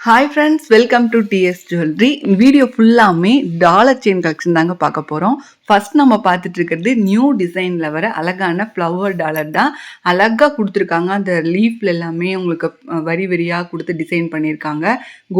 Hi friends welcome to D S jewellery video ஃபுல்லாமே dollar chain collection தாங்க பார்க்க போகிறோம் ஃபர்ஸ்ட் நம்ம பார்த்துட்டு இருக்கிறது நியூ டிசைனில் வர அழகான ஃப்ளவர் டாலர் தான். அழகாக கொடுத்துருக்காங்க. அந்த லீஃப்ல எல்லாமே உங்களுக்கு வரி வரியாக கொடுத்து டிசைன் பண்ணியிருக்காங்க.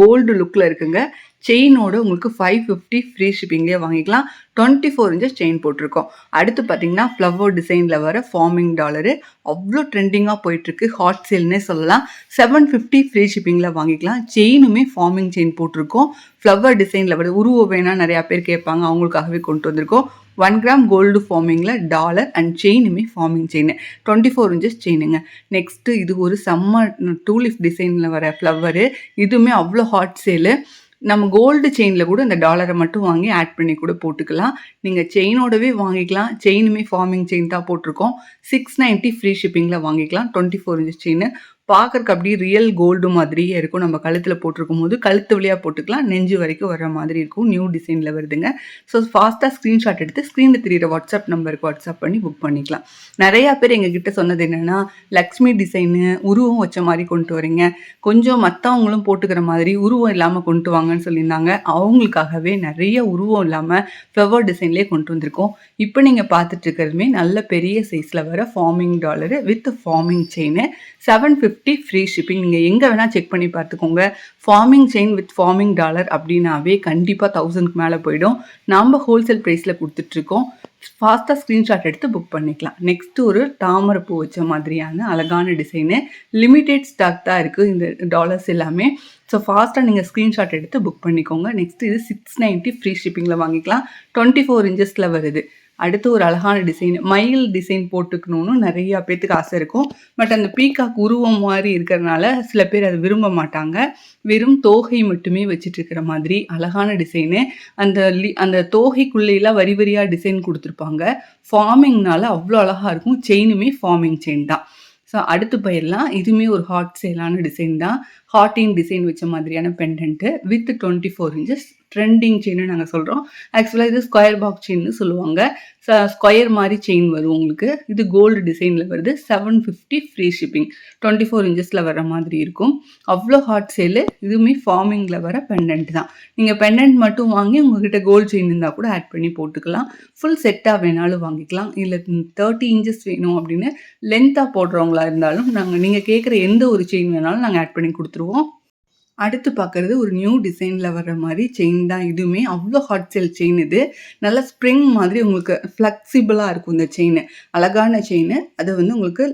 கோல்டு லுக்கில் இருக்குங்க. செயினோட உங்களுக்கு ஃபைவ் ஃபிஃப்டி ஃப்ரீ ஷிப்பிங்லேயே வாங்கிக்கலாம். டுவெண்ட்டி ஃபோர் இன்ச்சஸ் செயின் போட்டிருக்கோம். அடுத்து பார்த்தீங்கன்னா ஃப்ளவர் டிசைனில் வர ஃபார்மிங் டாலரு அவ்வளோ ட்ரெண்டிங்காக போயிட்டுருக்கு. ஹாட் சேல்னே சொல்லலாம். செவன் ஃபிஃப்டி ஃப்ரீ ஷிப்பிங்கில் வாங்கிக்கலாம். செயினுமே ஃபார்மிங் செயின் போட்டிருக்கோம். ஃப்ளவர் டிசைனில் வர உருவம் வேணால் நிறையா பேர் கேட்பாங்க. அவங்களுக்காகவே கொண்டு வந்திருக்கோம். ஒன் கிராம் கோல்டு ஃபார்மிங்கில் dollar and செயினுமே forming chain twenty four inches செயினுங்க next இது ஒரு செம்ம டூலிஃப் டிசைனில் வர ஃப்ளவரு இதுவுமே அவ்வளோ ஹாட் சேலு நம்ம கோல்டு செயினில் கூட இந்த டாலரை மட்டும் வாங்கி ஆட் பண்ணி கூட போட்டுக்கலாம். நீங்கள் செயினோடவே வாங்கிக்கலாம். செயினுமே ஃபார்மிங் செயின் தான் போட்டிருக்கோம். சிக்ஸ் நைன்ட்டி ஃப்ரீ ஷிப்பிங்கில் வாங்கிக்கலாம். டுவெண்ட்டி ஃபோர் இன்ச் செயின் பார்க்கறக்கு அப்படியே ரியல் கோல்டு மாதிரியே இருக்கும். நம்ம கழுத்தில் போட்டிருக்கும் போது கழுத்து வழியாக போட்டுக்கலாம். நெஞ்சு வரைக்கும் வர மாதிரி இருக்கும். நியூ டிசைனில் வருதுங்க. ஸோ ஃபாஸ்ட்டாக ஸ்க்ரீன்ஷாட் எடுத்து ஸ்க்ரீனில் தெரியிற வாட்ஸ்அப் நம்பருக்கு வாட்ஸ்அப் பண்ணி புக் பண்ணிக்கலாம். நிறையா பேர் எங்ககிட்ட சொன்னது என்னென்னா லக்ஷ்மி டிசைனு உருவம் வச்ச மாதிரி கொண்டு வரீங்க. கொஞ்சம் மற்றவங்களும் போட்டுக்கிற மாதிரி உருவம் இல்லாமல் கொண்டு வாங்கன்னு சொல்லியிருந்தாங்க. அவங்களுக்காகவே நிறைய உருவம் இல்லாமல் ஃபெவர் டிசைன்லேயே கொண்டு வந்திருக்கோம். இப்போ நீங்கள் பார்த்துட்டு இருக்கிறதுமே நல்ல பெரிய சைஸில் வர forming dollar with forming chain seven fifty free shipping நீங்கள் எங்கே வேணால் செக் பண்ணி பார்த்துக்கோங்க. Forming chain with forming dollar அப்படின்னாவே கண்டிப்பாக தௌசண்ட்க்கு மேலே போயிடும். நம்ம ஹோல்சேல் ப்ரைஸில் கொடுத்துட்ருக்கோம். ஃபாஸ்ட்டாக ஸ்க்ரீன்ஷாட் எடுத்து புக் பண்ணிக்கலாம். நெக்ஸ்ட்டு ஒரு தாமரை பூ வச்ச மாதிரியான அழகான டிசைனு லிமிடெட் ஸ்டாக் தான் இருக்குது இந்த டாலர்ஸ் எல்லாமே. ஸோ ஃபாஸ்ட்டாக நீங்கள் ஸ்க்ரீன்ஷாட் எடுத்து புக் பண்ணிக்கோங்க. நெக்ஸ்ட் இது சிக்ஸ் நைன்ட்டி ஃப்ரீ ஷிப்பிங்கில் வாங்கிக்கலாம். டுவெண்ட்டி ஃபோர் இன்ச்சஸில் வருது. அடுத்து ஒரு அழகான டிசைன் மயில் டிசைன் போட்டுக்கணும்னு நிறையா பேர்த்துக்கு ஆசை இருக்கும். பட் அந்த பீகாக் உருவம் மாதிரி இருக்கிறதுனால சில பேர் அதை விரும்ப மாட்டாங்க. வெறும் தோகை மட்டுமே வச்சுட்டு இருக்கிற மாதிரி அழகான டிசைனு அந்த லி அந்த தோகைக்குள்ளேலாம் வரி வரியாக டிசைன் கொடுத்துருப்பாங்க. ஃபார்மிங்னால அவ்வளோ அழகாக இருக்கும். செயினுமே ஃபார்மிங் செயின் தான். ஸோ அடுத்து போயிடலாம். இதுவுமே ஒரு ஹாட் சேலான டிசைன் தான். ஹாட்டிங் டிசைன் வச்ச மாதிரியான pendant with twenty four inches trending chain நாங்கள் சொல்கிறோம் ஆக்சுவலாக இது ஸ்கொயர் பாக்ஸ் செயின்னு சொல்லுவாங்க. ஸ்கொயர் மாதிரி செயின் வரும் உங்களுக்கு. இது கோல்டு டிசைனில் வருது. Seven fifty free shipping twenty four இன்ச்சஸில் வர மாதிரி இருக்கும். அவ்வளோ ஹாட் சேலு இதுவுமே ஃபார்மிங்கில் வர பெண்டன்ட் தான். நீங்கள் பெண்டன்ட் மட்டும் வாங்கி உங்ககிட்ட கோல்டு செயின் இருந்தால் கூட ஆட் பண்ணி போட்டுக்கலாம். ஃபுல் செட்டாக வேணாலும் வாங்கிக்கலாம். இல்லை தேர்ட்டி இன்ச்சஸ் வேணும் அப்படின்னு லென்த்தாக போடுறவங்களா இருந்தாலும் நாங்கள் நீங்கள் கேட்குற எந்த ஒரு செயின் வேணாலும் நாங்கள் ஆட் பண்ணி கொடுத்துருவோம். அடுத்து பார்க்குறது ஒரு நியூ டிசைனில் வர்ற மாதிரி செயின் தான் இதுவுமே. அவ்வளோ ஹாட் செல் செயின் இது. நல்லா ஸ்ப்ரிங் மாதிரி உங்களுக்கு ஃப்ளெக்சிபிளாக இருக்கும் இந்த செயின் அழகான செயின் அதை வந்து உங்களுக்கு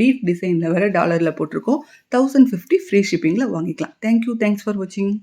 லீஃப் டிசைனில் வர டாலரில் போட்டிருக்கோம். தௌசண்ட் ஃபிஃப்டி ஃப்ரீ ஷிப்பிங்கில் வாங்கிக்கலாம். தேங்க்யூ தேங்க்ஸ் ஃபார் வாட்சிங்